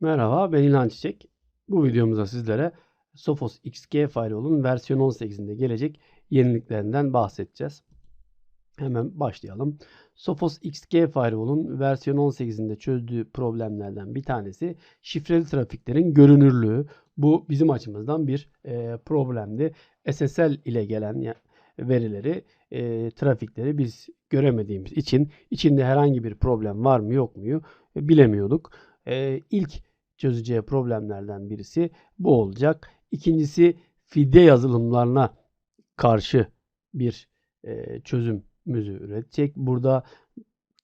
Merhaba, ben İlhan Çiçek. Bu videomuzda sizlere Sophos XG Firewall'un versiyon 18'inde gelecek yeniliklerinden bahsedeceğiz. Hemen başlayalım. Sophos XG Firewall'un versiyon 18'inde çözdüğü problemlerden bir tanesi şifreli trafiklerin görünürlüğü. Bu bizim açımızdan bir e, problemdi. SSL ile gelen verileri, e, trafikleri biz göremediğimiz için içinde herhangi bir problem var mı yok mu e, bilemiyorduk. E, ilk çözeceği problemlerden birisi bu olacak. İkincisi fide yazılımlarına karşı bir e, çözümümüzü üretecek. Burada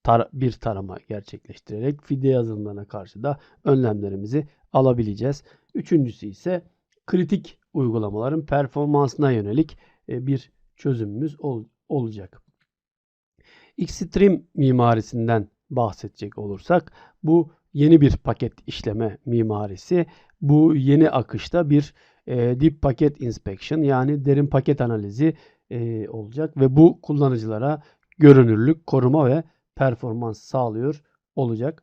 tar- bir tarama gerçekleştirerek fide yazılımlarına karşı da önlemlerimizi alabileceğiz. Üçüncüsü ise kritik uygulamaların performansına yönelik e, bir çözümümüz ol- olacak. Xstream mimarisinden bahsedecek olursak bu yeni bir paket işleme mimarisi. Bu yeni akışta bir e, deep packet inspection yani derin paket analizi e, olacak ve bu kullanıcılara görünürlük, koruma ve performans sağlıyor olacak.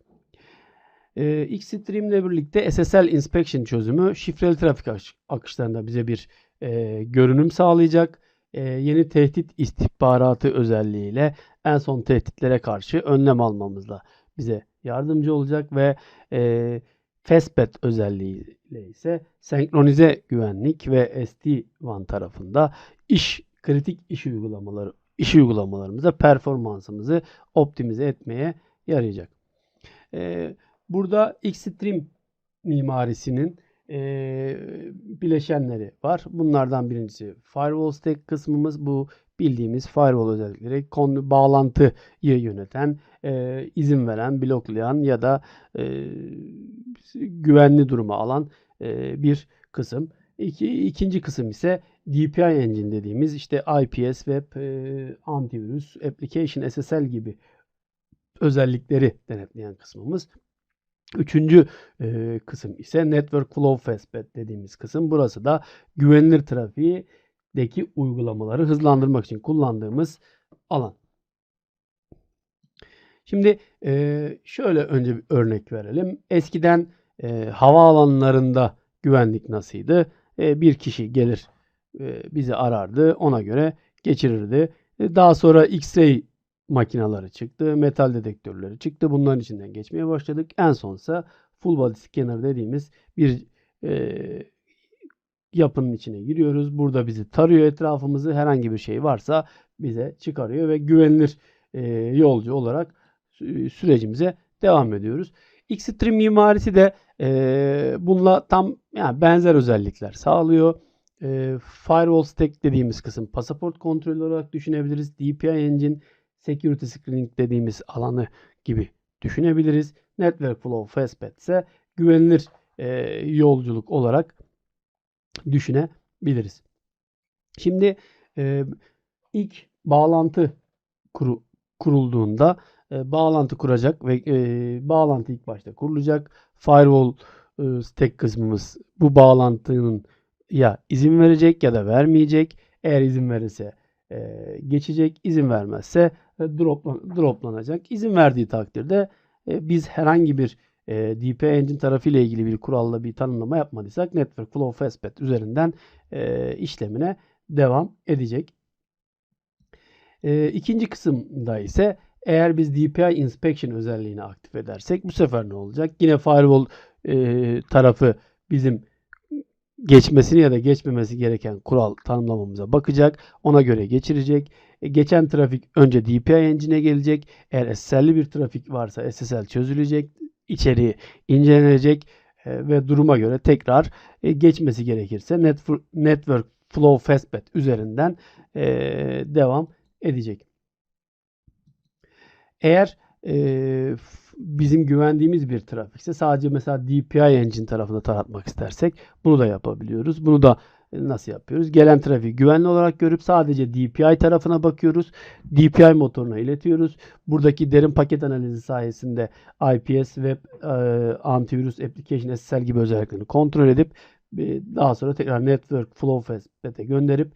E, Xstream ile birlikte SSL inspection çözümü şifreli trafik akış- akışlarında bize bir e, görünüm sağlayacak. E, yeni tehdit istihbaratı özelliğiyle en son tehditlere karşı önlem almamızda bize yardımcı olacak ve e, Fastbet özelliğiyle ise senkronize güvenlik ve SD-WAN tarafında iş kritik iş uygulamaları iş uygulamalarımıza performansımızı optimize etmeye yarayacak. E, burada Xstream mimarisinin e, bileşenleri var. Bunlardan birincisi firewall stack kısmımız bu bildiğimiz firewall özellikleri konu bağlantıyı yöneten, e, izin veren, bloklayan ya da e, güvenli duruma alan e, bir kısım. İki, ikinci kısım ise DPI engine dediğimiz işte IPS, web, e, antivirüs, application SSL gibi özellikleri denetleyen kısmımız. Üçüncü e, kısım ise Network Flow Fastbed dediğimiz kısım. Burası da güvenilir trafiğdeki uygulamaları hızlandırmak için kullandığımız alan. Şimdi şöyle önce bir örnek verelim. Eskiden e, havaalanlarında güvenlik nasıldı? E, bir kişi gelir bizi arardı. Ona göre geçirirdi. E, daha sonra X-ray makinaları çıktı. Metal dedektörleri çıktı. Bunların içinden geçmeye başladık. En sonsa full body scanner dediğimiz bir yapının içine giriyoruz. Burada bizi tarıyor etrafımızı. Herhangi bir şey varsa bize çıkarıyor ve güvenilir e, yolcu olarak sü- sürecimize devam ediyoruz. Xtreme mimarisi de e, bununla tam yani benzer özellikler sağlıyor. E, firewall stack dediğimiz kısım pasaport kontrolü olarak düşünebiliriz. DPI engine security screening dediğimiz alanı gibi düşünebiliriz. Network flow fastbed ise güvenilir e, yolculuk olarak düşünebiliriz. Şimdi e, ilk bağlantı kuru, kurulduğunda e, bağlantı kuracak ve e, bağlantı ilk başta kurulacak. Firewall e, stack kısmımız bu bağlantının ya izin verecek ya da vermeyecek. Eğer izin verirse e, geçecek. İzin vermezse e, droplan- droplanacak. İzin verdiği takdirde e, biz herhangi bir e, DP Engine tarafı ile ilgili bir kuralla bir tanımlama yapmadıysak Network Flow Fastbed üzerinden e, işlemine devam edecek. E, ikinci kısımda ise eğer biz DPI Inspection özelliğini aktif edersek bu sefer ne olacak? Yine firewall e, tarafı bizim geçmesini ya da geçmemesi gereken kural tanımlamamıza bakacak. Ona göre geçirecek. E, geçen trafik önce DPI engine'e gelecek. Eğer SSL'li bir trafik varsa SSL çözülecek. İçeriği incelenecek e, ve duruma göre tekrar e, geçmesi gerekirse Network Flow Fastbed üzerinden e, devam edecek. Eğer e, bizim güvendiğimiz bir trafikse sadece mesela DPI engine tarafında taratmak istersek bunu da yapabiliyoruz. Bunu da nasıl yapıyoruz? Gelen trafiği güvenli olarak görüp sadece DPI tarafına bakıyoruz. DPI motoruna iletiyoruz. Buradaki derin paket analizi sayesinde IPS, web, e, antivirüs, application, SSL gibi özelliklerini kontrol edip e, daha sonra tekrar network flow fastbed'e gönderip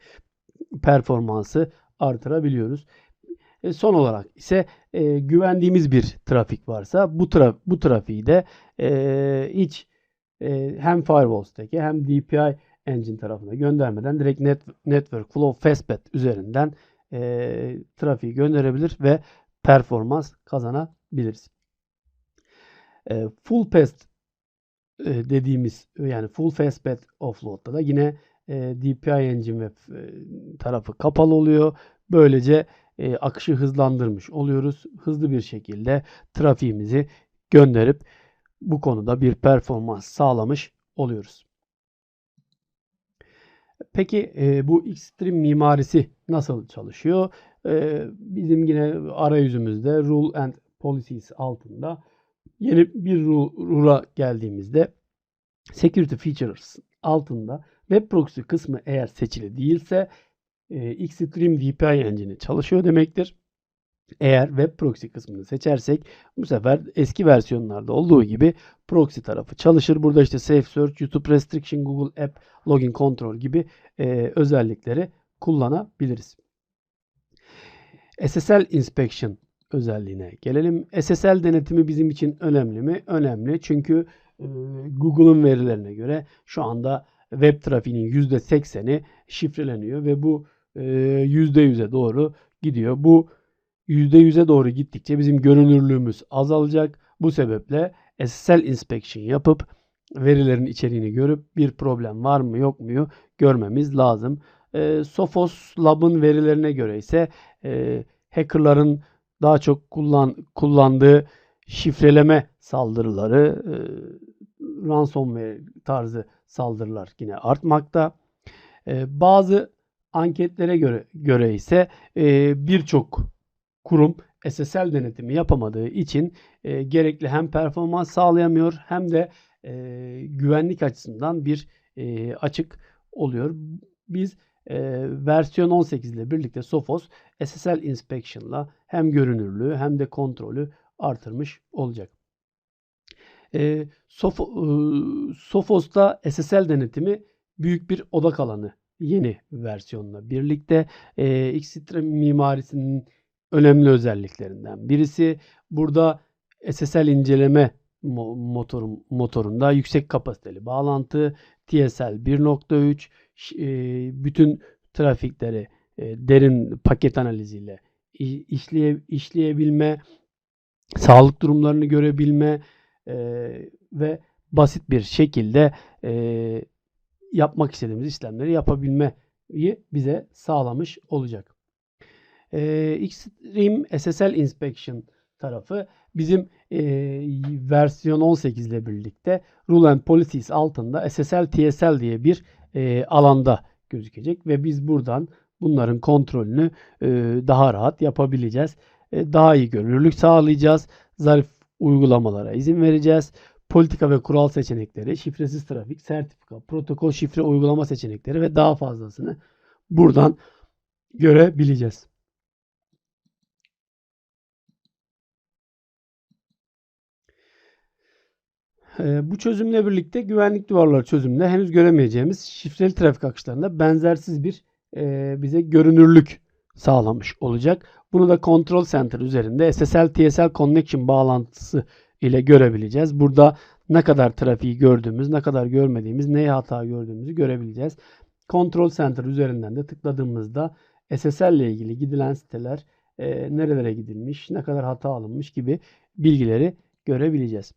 performansı artırabiliyoruz. E, son olarak ise e, güvendiğimiz bir trafik varsa bu tra bu trafiği de e, hiç e, hem firewall stack'e hem DPI engine tarafına göndermeden direkt net, network flow fastpath üzerinden e, trafiği gönderebilir ve performans kazanabiliriz. E, full path e, dediğimiz yani full fastpath offload'da da yine e, DPI engine ve tarafı kapalı oluyor. Böylece e, akışı hızlandırmış oluyoruz. Hızlı bir şekilde trafiğimizi gönderip bu konuda bir performans sağlamış oluyoruz. Peki e, bu Xstream mimarisi nasıl çalışıyor? E, bizim yine arayüzümüzde Rule and Policies altında yeni bir rule'a geldiğimizde Security Features altında Web Proxy kısmı eğer seçili değilse e, Xstream DPI Engine'i çalışıyor demektir. Eğer web proxy kısmını seçersek bu sefer eski versiyonlarda olduğu gibi proxy tarafı çalışır. Burada işte Safe Search, YouTube Restriction, Google App Login Control gibi e, özellikleri kullanabiliriz. SSL Inspection özelliğine gelelim. SSL denetimi bizim için önemli mi? Önemli. Çünkü e, Google'un verilerine göre şu anda web trafiğinin %80'i şifreleniyor ve bu e, %100'e doğru gidiyor. Bu %100'e doğru gittikçe bizim görünürlüğümüz azalacak. Bu sebeple SSL inspection yapıp verilerin içeriğini görüp bir problem var mı yok mu görmemiz lazım. E, Sophos Lab'ın verilerine göre ise e, hackerların daha çok kullan, kullandığı şifreleme saldırıları, e, ransomware tarzı saldırılar yine artmakta. E, bazı anketlere göre, göre ise e, birçok kurum SSL denetimi yapamadığı için e, gerekli hem performans sağlayamıyor hem de e, güvenlik açısından bir e, açık oluyor. Biz e, versiyon 18 ile birlikte Sophos SSL Inspection'la hem görünürlüğü hem de kontrolü artırmış olacak. E, Soph e, Sophos'ta SSL denetimi büyük bir odak alanı yeni versiyonla birlikte e, Xtreme mimarisinin önemli özelliklerinden birisi. Burada SSL inceleme motor, motorunda yüksek kapasiteli bağlantı, TSL 1.3, e, bütün trafikleri e, derin paket analiziyle işleye, işleyebilme, sağlık durumlarını görebilme e, ve basit bir şekilde yapmak istediğimiz işlemleri yapabilmeyi bize sağlamış olacak. E, Xtreme SSL Inspection tarafı bizim e, versiyon 18 ile birlikte Rule and Policies altında SSL TSL diye bir e, alanda gözükecek ve biz buradan bunların kontrolünü e, daha rahat yapabileceğiz. E, daha iyi görünürlük sağlayacağız. Zarif uygulamalara izin vereceğiz. Politika ve kural seçenekleri, şifresiz trafik, sertifika, protokol şifre uygulama seçenekleri ve daha fazlasını buradan görebileceğiz. Bu çözümle birlikte güvenlik duvarları çözümünde henüz göremeyeceğimiz şifreli trafik akışlarında benzersiz bir e, bize görünürlük sağlamış olacak. Bunu da Control Center üzerinde SSL TSL Connection bağlantısı ile görebileceğiz. Burada ne kadar trafiği gördüğümüz, ne kadar görmediğimiz, neye hata gördüğümüzü görebileceğiz. Control Center üzerinden de tıkladığımızda SSL ile ilgili gidilen siteler e, nerelere gidilmiş, ne kadar hata alınmış gibi bilgileri görebileceğiz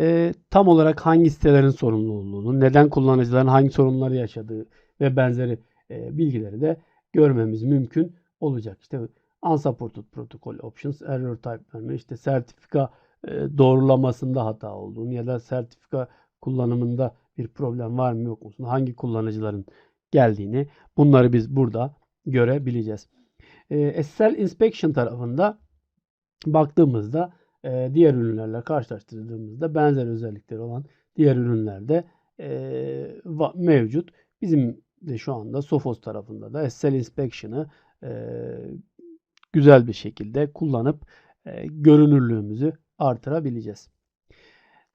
e, tam olarak hangi sitelerin sorumlu olduğunu, neden kullanıcıların hangi sorunları yaşadığı ve benzeri e, bilgileri de görmemiz mümkün olacak. İşte unsupported protocol options, error type'larını, işte sertifika e, doğrulamasında hata olduğunu ya da sertifika kullanımında bir problem var mı yok mu? Hangi kullanıcıların geldiğini bunları biz burada görebileceğiz. E, SSL Inspection tarafında baktığımızda e, diğer ürünlerle karşılaştırdığımızda benzer özellikleri olan diğer ürünlerde e, mevcut. Bizim de şu anda Sophos tarafında da SSL Inspection'ı e, güzel bir şekilde kullanıp e, görünürlüğümüzü artırabileceğiz.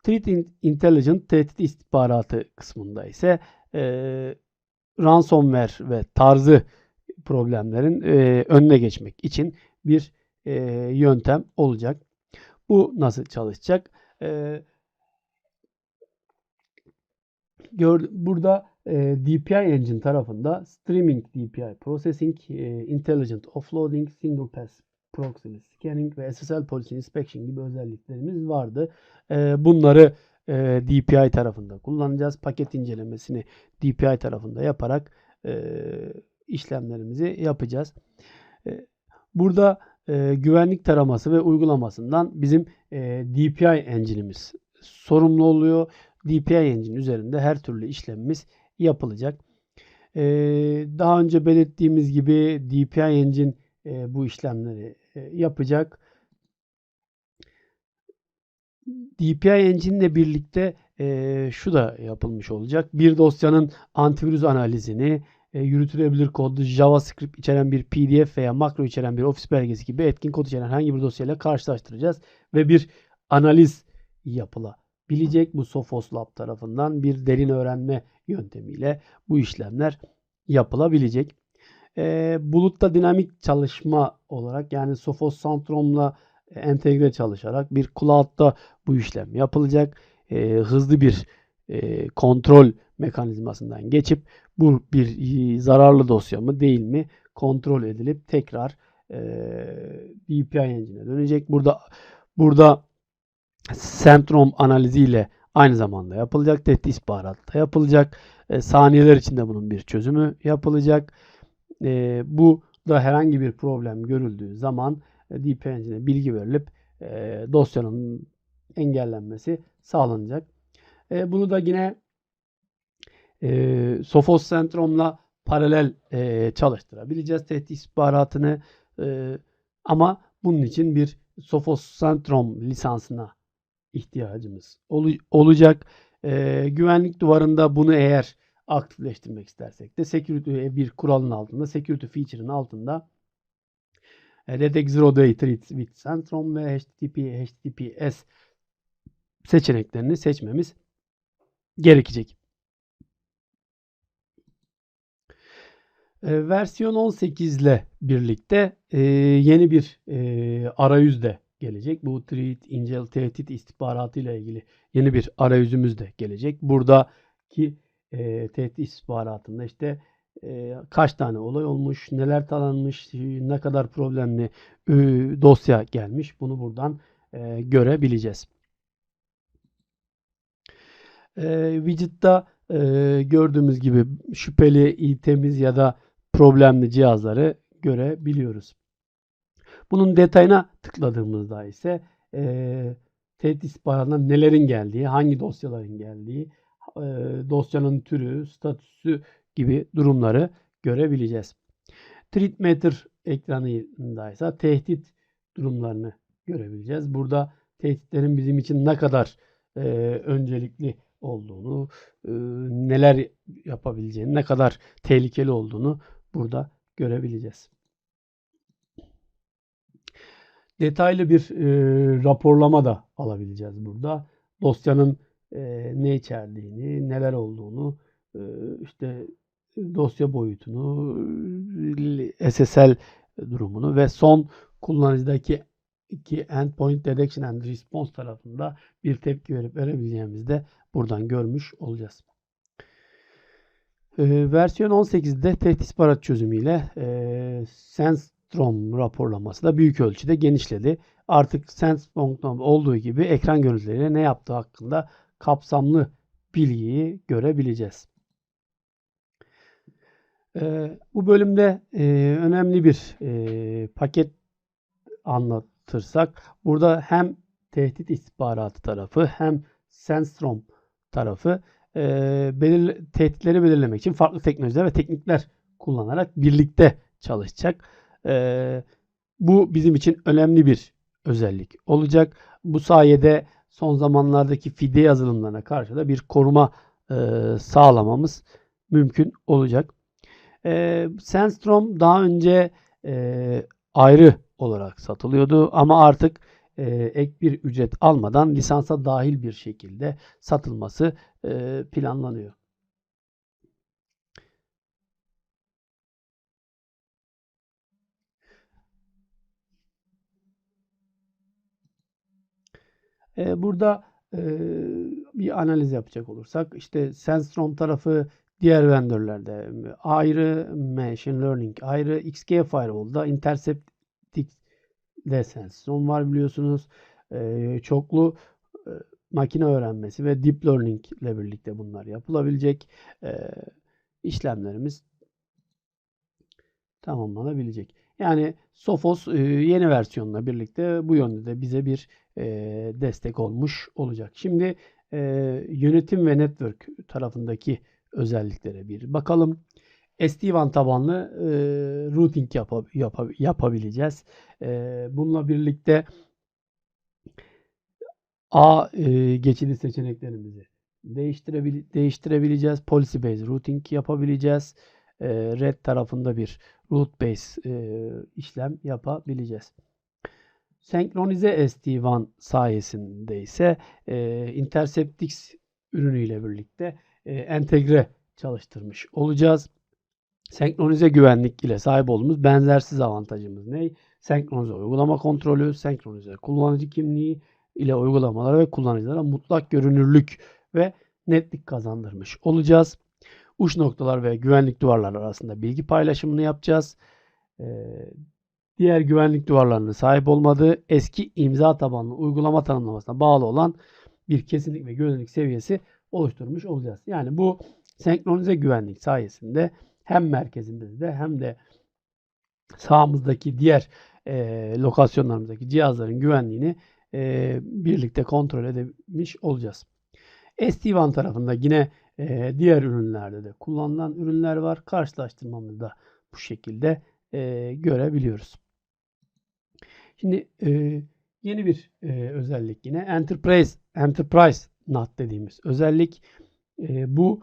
Threat Intelligence tehdit istihbaratı kısmında ise e, ransomware ve tarzı problemlerin e, önüne geçmek için bir e, yöntem olacak. Bu nasıl çalışacak? E, gör, burada e, DPI Engine tarafında Streaming DPI Processing, e, Intelligent Offloading, Single Pass Proxy Scanning ve SSL Policy Inspection gibi özelliklerimiz vardı. E, bunları e, DPI tarafında kullanacağız. Paket incelemesini DPI tarafında yaparak e, işlemlerimizi yapacağız. E, burada e, güvenlik taraması ve uygulamasından bizim e, DPI engine'imiz sorumlu oluyor. DPI engine üzerinde her türlü işlemimiz yapılacak. E, daha önce belirttiğimiz gibi DPI engine e, bu işlemleri e, yapacak. DPI Engine ile birlikte e, şu da yapılmış olacak. Bir dosyanın antivirüs analizini, e, yürütülebilir kodlu JavaScript içeren bir PDF veya makro içeren bir Office belgesi gibi etkin kod içeren herhangi bir dosyayla karşılaştıracağız ve bir analiz yapılabilecek. Bu Sophos Lab tarafından bir derin öğrenme yöntemiyle bu işlemler yapılabilecek. E, bulutta dinamik çalışma olarak yani Sophos Centrum'la entegre çalışarak bir cloud'da bu işlem yapılacak. E, hızlı bir e, kontrol mekanizmasından geçip bu bir zararlı dosya mı değil mi kontrol edilip tekrar e, DPI engine'e dönecek. Burada burada Centrum analiziyle aynı zamanda yapılacak. Tehdit istihbarat da yapılacak. E, saniyeler içinde bunun bir çözümü yapılacak. E, bu da herhangi bir problem görüldüğü zaman e, Deep Engine'e bilgi verilip e, dosyanın engellenmesi sağlanacak. E, bunu da yine e, Sophos Centrum'la paralel e, çalıştırabileceğiz tehdit istihbaratını e, ama bunun için bir Sophos Centrum lisansına ihtiyacımız ol, olacak. E, güvenlik duvarında bunu eğer aktifleştirmek istersek de security bir kuralın altında, security feature'ın altında Detect Zero Day Treat with Centrum ve HTTP, HTTPS seçeneklerini seçmemiz gerekecek. E, versiyon 18 ile birlikte e, yeni bir e, arayüz de gelecek. Bu Treat, Incel, Tehdit istihbaratı ile ilgili yeni bir arayüzümüz de gelecek. Buradaki e, tehdit istihbaratında işte e, kaç tane olay olmuş, neler taranmış, ne kadar problemli e, dosya gelmiş. Bunu buradan e, görebileceğiz. E, widget'ta e, gördüğümüz gibi şüpheli, temiz ya da problemli cihazları görebiliyoruz. Bunun detayına tıkladığımızda ise e, tehdit istihbaratına nelerin geldiği, hangi dosyaların geldiği, e, dosyanın türü, statüsü gibi durumları görebileceğiz. Treat Matter ekranında ise tehdit durumlarını görebileceğiz. Burada tehditlerin bizim için ne kadar e, öncelikli olduğunu, e, neler yapabileceğini, ne kadar tehlikeli olduğunu burada görebileceğiz. Detaylı bir e, raporlama da alabileceğiz burada. Dosyanın e, ne içerdiğini, neler olduğunu, e, işte dosya boyutunu, SSL durumunu ve son kullanıcıdaki iki endpoint detection and response tarafında bir tepki verip verebileceğimizi de buradan görmüş olacağız. Ee, versiyon 18'de tehdit istihbarat çözümüyle e, Sensstrom raporlaması da büyük ölçüde genişledi. Artık Sensstrom'da olduğu gibi ekran görüntüleriyle ne yaptığı hakkında kapsamlı bilgiyi görebileceğiz. E, bu bölümde e, önemli bir e, paket anlatırsak burada hem tehdit istihbaratı tarafı hem Sensstrom tarafı e, belir, tehditleri belirlemek için farklı teknolojiler ve teknikler kullanarak birlikte çalışacak. E, bu bizim için önemli bir özellik olacak. Bu sayede son zamanlardaki fide yazılımlarına karşı da bir koruma e, sağlamamız mümkün olacak. E, Sandstrom daha önce e, ayrı olarak satılıyordu ama artık e, ek bir ücret almadan lisansa dahil bir şekilde satılması e, planlanıyor. E, burada e, bir analiz yapacak olursak işte Sandstrom tarafı diğer vendorlarda ayrı machine learning ayrı XG firewall'da intercept Sensrom var biliyorsunuz. Çoklu makine öğrenmesi ve deep learning ile birlikte bunlar yapılabilecek işlemlerimiz tamamlanabilecek. Yani Sophos yeni versiyonla birlikte bu yönde de bize bir destek olmuş olacak. Şimdi yönetim ve network tarafındaki özelliklere bir bakalım. SD-WAN tabanlı e, routing yap yap yapabileceğiz. E, bununla birlikte A e, geçidi seçeneklerimizi değiştirebil değiştirebileceğiz. Policy based routing yapabileceğiz. E, red tarafında bir root based e, işlem yapabileceğiz. Senkronize SD-WAN sayesinde ise e, Interceptix ürünüyle birlikte e, entegre çalıştırmış olacağız. Senkronize güvenlik ile sahip olduğumuz benzersiz avantajımız ne? Senkronize uygulama kontrolü, senkronize kullanıcı kimliği ile uygulamalara ve kullanıcılara mutlak görünürlük ve netlik kazandırmış olacağız. Uç noktalar ve güvenlik duvarları arasında bilgi paylaşımını yapacağız. Ee, diğer güvenlik duvarlarının sahip olmadığı eski imza tabanlı uygulama tanımlamasına bağlı olan bir kesinlik ve güvenlik seviyesi oluşturmuş olacağız. Yani bu senkronize güvenlik sayesinde hem merkezimizde hem de sağımızdaki diğer e, lokasyonlarımızdaki cihazların güvenliğini e, birlikte kontrol edebilmiş olacağız. SD-WAN tarafında yine e, diğer ürünlerde de kullanılan ürünler var. Karşılaştırmamızda bu şekilde e, görebiliyoruz. Şimdi e, yeni bir e, özellik yine Enterprise Enterprise NAT dediğimiz özellik. E, bu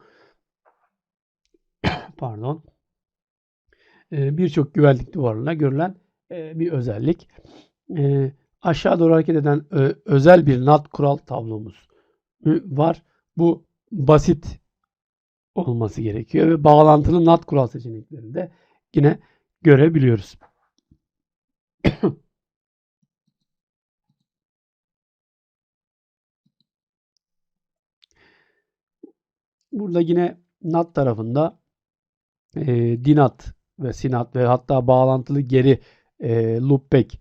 pardon birçok güvenlik duvarlarına görülen bir özellik. Aşağı doğru hareket eden özel bir NAT kural tablomuz var. Bu basit olması gerekiyor ve bağlantılı NAT kural seçeneklerini de yine görebiliyoruz. Burada yine NAT tarafında e, DINAT ve SINAT ve hatta bağlantılı geri e, loopback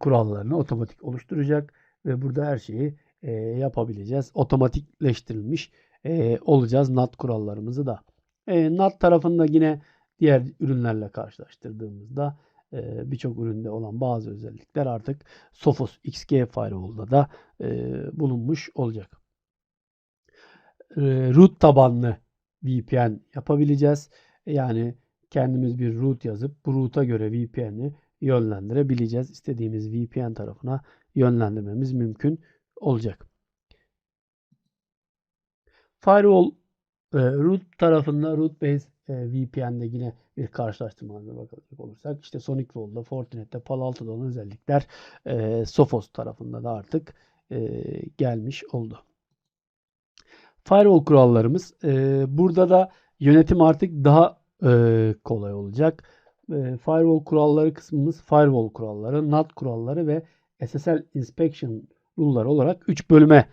kurallarını otomatik oluşturacak ve burada her şeyi e, yapabileceğiz. Otomatikleştirilmiş e, olacağız NAT kurallarımızı da. E, NAT tarafında yine diğer ürünlerle karşılaştırdığımızda e, birçok üründe olan bazı özellikler artık Sophos XG Firewall'da da e, bulunmuş olacak. E, root tabanlı VPN yapabileceğiz. Yani kendimiz bir root yazıp bu root'a göre VPN'i yönlendirebileceğiz. İstediğimiz VPN tarafına yönlendirmemiz mümkün olacak. Firewall e, root tarafında root based e, VPN'de yine bir karşılaştırmalarına bakacak olursak işte SonicWall'da, Fortinet'te, Palo Alto'da olan özellikler e, Sophos tarafında da artık e, gelmiş oldu. Firewall kurallarımız e, burada da yönetim artık daha e, kolay olacak. E, firewall kuralları kısmımız firewall kuralları, NAT kuralları ve SSL inspection rule'lar olarak 3 bölüme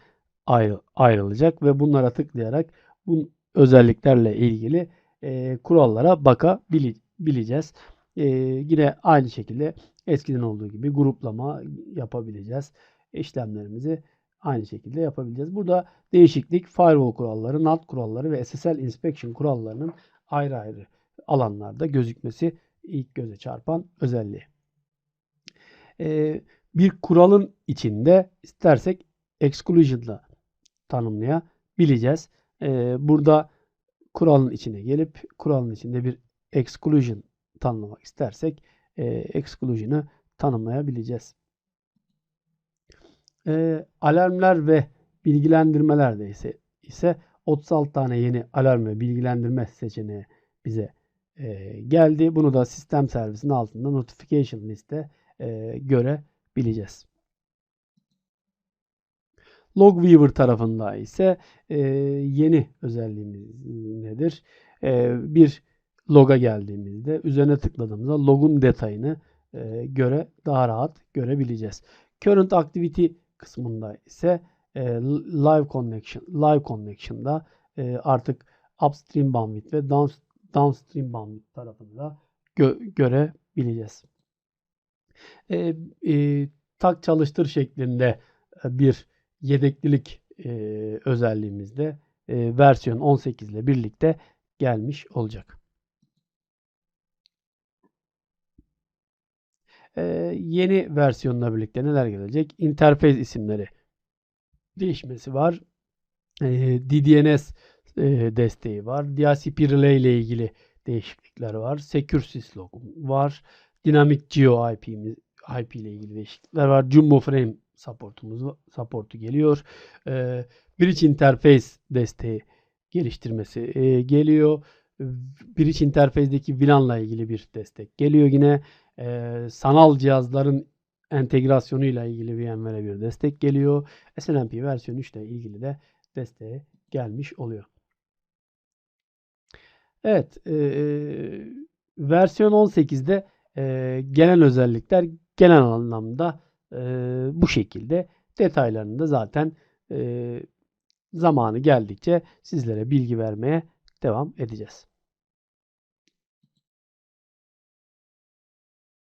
ayrı, ayrılacak ve bunlara tıklayarak bu özelliklerle ilgili e, kurallara bakabileceğiz. E, yine aynı şekilde eskiden olduğu gibi gruplama yapabileceğiz. İşlemlerimizi aynı şekilde yapabileceğiz. Burada değişiklik firewall kuralları, NAT kuralları ve SSL inspection kurallarının ayrı ayrı alanlarda gözükmesi ilk göze çarpan özelliği. Ee, bir kuralın içinde istersek exclusion'la tanımlayabileceğiz. Ee, burada kuralın içine gelip kuralın içinde bir exclusion tanımlamak istersek e, exclusion'ı tanımlayabileceğiz. E, alarmlar ve bilgilendirmeler de ise, ise 36 tane yeni alarm ve bilgilendirme seçeneği bize e, geldi. Bunu da sistem servisinin altında notification liste e, görebileceğiz. Logweaver tarafında ise e, yeni özelliğimiz nedir? E, bir loga geldiğimizde üzerine tıkladığımızda logun detayını e, göre daha rahat görebileceğiz. Current Activity kısmında ise e, Live Connection, Live Connection'da e, artık upstream bandwidth ve down, downstream bandwidth tarafını da gö- görebileceğiz. E, e, tak çalıştır şeklinde e, bir yedeklilik e, özelliğimizde e, versiyon 18 ile birlikte gelmiş olacak. E, yeni versiyonla birlikte neler gelecek? Interface isimleri değişmesi var. E, DDNS e, desteği var. DHCP Relay ile ilgili değişiklikler var. Secure Syslog var. Dynamic Geo IP, IP ile ilgili değişiklikler var. Jumbo Frame supportumuz supportu geliyor. E, Bridge Interface desteği geliştirmesi e, geliyor. Bridge Interface'deki VLAN'la ilgili bir destek geliyor yine. E, sanal cihazların entegrasyonu ile ilgili VMware'e bir destek geliyor. SNMP versiyon 3 ile ilgili de desteğe gelmiş oluyor. Evet, e, versiyon 18'de e, genel özellikler genel anlamda e, bu şekilde. Detaylarını da zaten e, zamanı geldikçe sizlere bilgi vermeye devam edeceğiz.